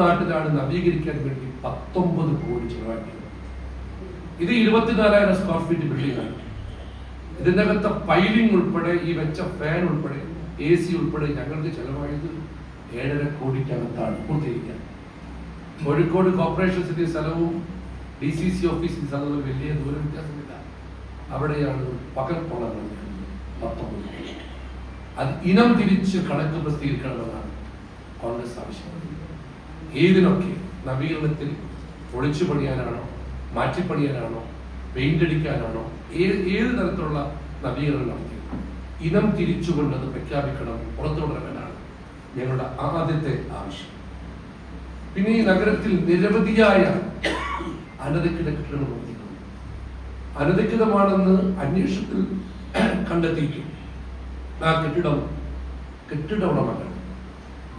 നാട്ടിലാണ് നവീകരിക്കാൻ വേണ്ടി പത്തൊമ്പത് കോടി ചെലവാക്കിയത്. ഇത് ഇരുപത്തിനാലായിരം സ്ക്വയർ ഫീറ്റ് ബിൽഡിംഗ് ആണ്. ഇതിനകത്തെ പൈലിംഗ് ഉൾപ്പെടെ ഈ വെച്ച ഫാൻ ഉൾപ്പെടെ എ സി ഉൾപ്പെടെ ഞങ്ങൾക്ക് ചെലവായത് ഏഴര കോടിക്കകത്താണ് പൂർത്തീകരിക്കാൻ. കോഴിക്കോട് കോർപ്പറേഷൻ സിറ്റി സ്ഥലവും ഡി സി സി ഓഫീസിന്റെ സ്ഥലവും വലിയ ദൂര വ്യത്യാസമില്ല. അവിടെയാണ് പകൽ പൊള്ളങ്ങൾ പത്തൊമ്പത് അത് ഇനം തിരിച്ച് കണക്ക് പ്രസിദ്ധീകരിക്കണമെന്നാണ് കോൺഗ്രസ് ആവശ്യപ്പെടുന്നത്. ഏതിനൊക്കെ നവീകരണത്തിൽ പൊളിച്ചു പണിയാനാണോ മാറ്റിപ്പണിയാനാണോ പെയിന്റ് അടിക്കാനാണോ ഏത് ഏത് തരത്തിലുള്ള നവീകരണം ഇനം തിരിച്ചുകൊണ്ടത് പ്രഖ്യാപിക്കണം പുറത്തുവിടണമെന്നാണ് ഞങ്ങളുടെ ആദ്യത്തെ ആവശ്യം. പിന്നെ ഈ നഗരത്തിൽ നിരവധിയായ അനധികൃത കെട്ടിടങ്ങൾ പ്രവർത്തിക്കുന്നു അനധികൃതമാണെന്ന് അന്വേഷണത്തിൽ കണ്ടെത്തിയിട്ടു ആ കെട്ടിടം കെട്ടിട ഉടമകൾ.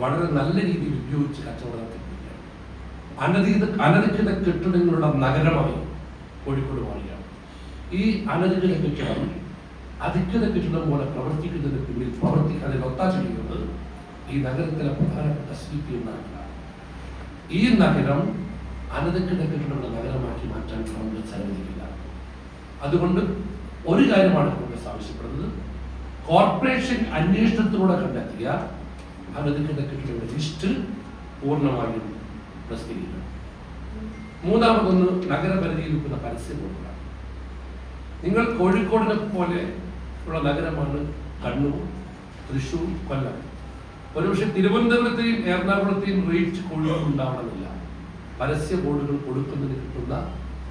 വളരെ നല്ല രീതിയിൽ ഉപയോഗിച്ച് കച്ചവടം അനധികൃത അനധികൃത കെട്ടിടങ്ങളുടെ നഗരമായി കോഴിക്കോട് മാറുകയാണ്. ഈ അനധികൃത കെട്ടിടം അധികൃത കെട്ടിടം പോലെ പ്രവർത്തിക്കുന്നതിന് പിന്നിൽ പ്രവർത്തിക്കാതെ ഒത്താശ ചെയ്യുന്നത് ഈ നഗരത്തിലെ പ്രധാനപ്പെട്ട സി പി എം നഗരമാണ് ഈ നഗരം അനധികൃത കെട്ടിടങ്ങളുടെ നഗരമാക്കി മാറ്റാൻ കോൺഗ്രസ് അനുവദിക്കില്ല. അതുകൊണ്ട് ഒരു കാര്യമാണ് കോൺഗ്രസ് ആവശ്യപ്പെടുന്നത്. കോർപ്പറേഷൻ അന്വേഷണത്തിലൂടെ കണ്ടെത്തിയ കെട്ടിടങ്ങളുടെ ലിസ്റ്റ് പൂർണമായും പ്രസിദ്ധീകരിക്കണം. മൂന്നാമതൊന്ന് നഗരപരിധിയിൽ നിൽക്കുന്ന പരസ്യ ബോർഡുകളാണ് നിങ്ങൾ കോഴിക്കോടിനെ പോലെ ഉള്ള നഗരമാണ് കണ്ണൂർ തൃശൂർ കൊല്ലം. ഒരുപക്ഷെ തിരുവനന്തപുരത്തെയും എറണാകുളത്തെയും റേറ്റ് കോഴിക്കോട് ഉണ്ടാവണമെന്നില്ല. പരസ്യ ബോർഡുകൾ കൊടുക്കുന്നതിന് കിട്ടുന്ന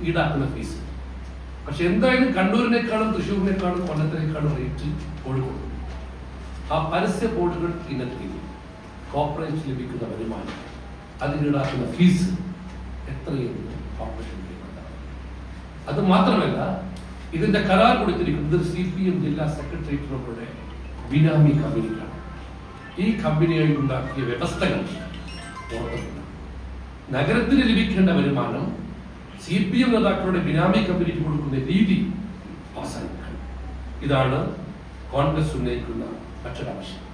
ഈടാക്കുന്ന ഫീസ്. പക്ഷെ എന്തായാലും കണ്ണൂരിനേക്കാളും തൃശ്ശൂരിനേക്കാളും കൊല്ലത്തിനേക്കാളും റേറ്റ് കോഴിക്കോട്. ആ പരസ്യ ബോർഡുകൾ ഇനത്തിൽ കോർപ്പറേറ്റ് ലഭിക്കുന്ന വരുമാനം അതിന് ഈടാക്കുന്ന ഫീസ് എത്രയെന്ന് കോർപ്പറേഷൻ അത് മാത്രമല്ല ഇതിന്റെ കരാർ കൊടുത്തിരിക്കുന്നത് സി പി എം ജില്ലാ സെക്രട്ടേറിയറ്റിനോടെ ബിനാമി കമ്പനിക്കാണ്. ഈ കമ്പനിയായി ഉണ്ടാക്കിയ വ്യവസ്ഥകൾ നഗരത്തിന് ലഭിക്കേണ്ട വരുമാനം സി പി എം നേതാക്കളുടെ ബിനാമി കമ്പനിക്ക് കൊടുക്കുന്ന രീതി അവസാനിക്കണം ഇതാണ് കോൺഗ്രസ് ഉന്നയിക്കുന്ന മറ്റൊരാവശ്യം.